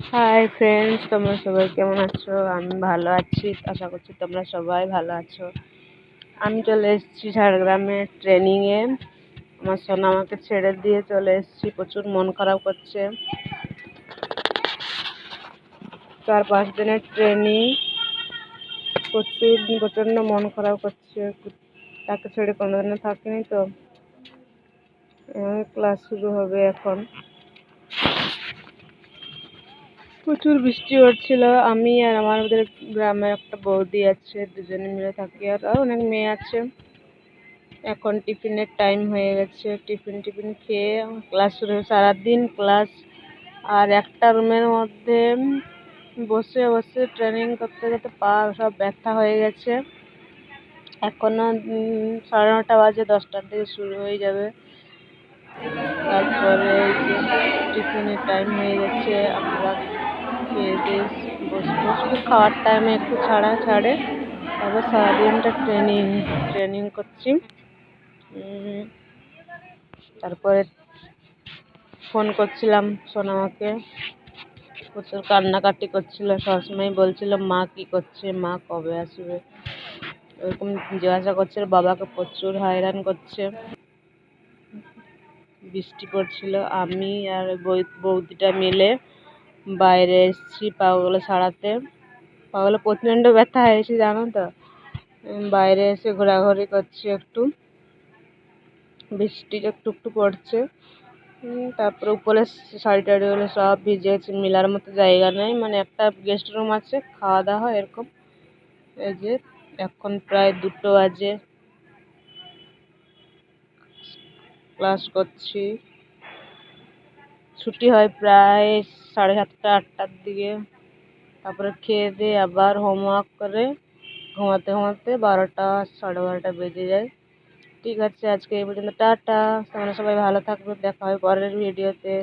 Hi friends তোমরা সবাই কেমন আছো? আমি ভালো আছি। আশা করছি তোমরা সবাই ভালো আছো। আমি চলে এসেছি ঝাড়গ্রামে ট্রেনিংয়ে আমার সোনা আমাকে ছেড়ে দিয়ে চলে এসেছি। প্রচুর মন খারাপ করছে। চার পাঁচ দিনের ট্রেনিং প্রচুর, প্রচণ্ড মন খারাপ করছে। তাকে ছেড়ে কোনোদিনও থাকিনি তো। ক্লাস শুরু হবে এখন। প্রচুর বৃষ্টি হচ্ছিল। আমি আর আমার আমাদের গ্রামের একটা বৌদি আছে, দুজনে মিলে থাকি আর অনেক মেয়ে আছে। এখন টিফিনের টাইম হয়ে গেছে। টিফিন টিফিন খেয়ে ক্লাস শুরু সারাদিন ক্লাস আর একটা রুমের মধ্যে বসে বসে ট্রেনিং করতে করতে পা সব ব্যথা হয়ে গেছে। এখনও সাড়ে নটা বাজে, দশটার দিকে শুরু হয়ে যাবে। তারপরে টিফিনের টাইম হয়ে গেছে, আমরা খেয়ে দিয়ে শুধু খাওয়ার টাইমে একটু ছাড়া ছাড়ে। তারপর সারাদিনটা ট্রেনিং ট্রেনিং করছি। তারপরে ফোন করছিলাম সোনামাকে। প্রচুর কান্নাকাটি করছিল, সবসময় বলছিল, মা কি করছে? মা কবে আসবে? ওরকম জিজ্ঞাসা করছিল, বাবাকে প্রচুর হয়রান করছে। বৃষ্টি পড়ছিল, আমি আর বৌদিটা মিলে বাইরে এসেছি পাগুলো ছাড়াতে পাগুলো প্রচণ্ড ব্যথা হয়েছে জানো তো? বাইরে এসে ঘোরাঘুরি করছি একটু। বৃষ্টি একটু একটু পড়ছে। তারপরে উপরে শাড়ি টাড়িগুলো সব ভিজেছে মেলার মতো জায়গা নেই। মানে একটা গেস্ট রুম আছে, খাওয়া দাওয়া হয় এরকম। এই যে এখন প্রায় দুটো বাজে। ক্লাস করছি। ছুটি হয় প্রায় সাড়ে সাতটা, আটটার দিকে। তারপরে খেয়ে দিয়ে আবার হোমওয়ার্ক করে ঘুমাতে ঘুমাতে বারোটা, সাড়ে বারোটা বেজে যায়। ঠিক আছে, আজকে এই পর্যন্ত। টাটা। তোমরা সবাই ভালো থাকবে। দেখা হয় পরের ভিডিওতে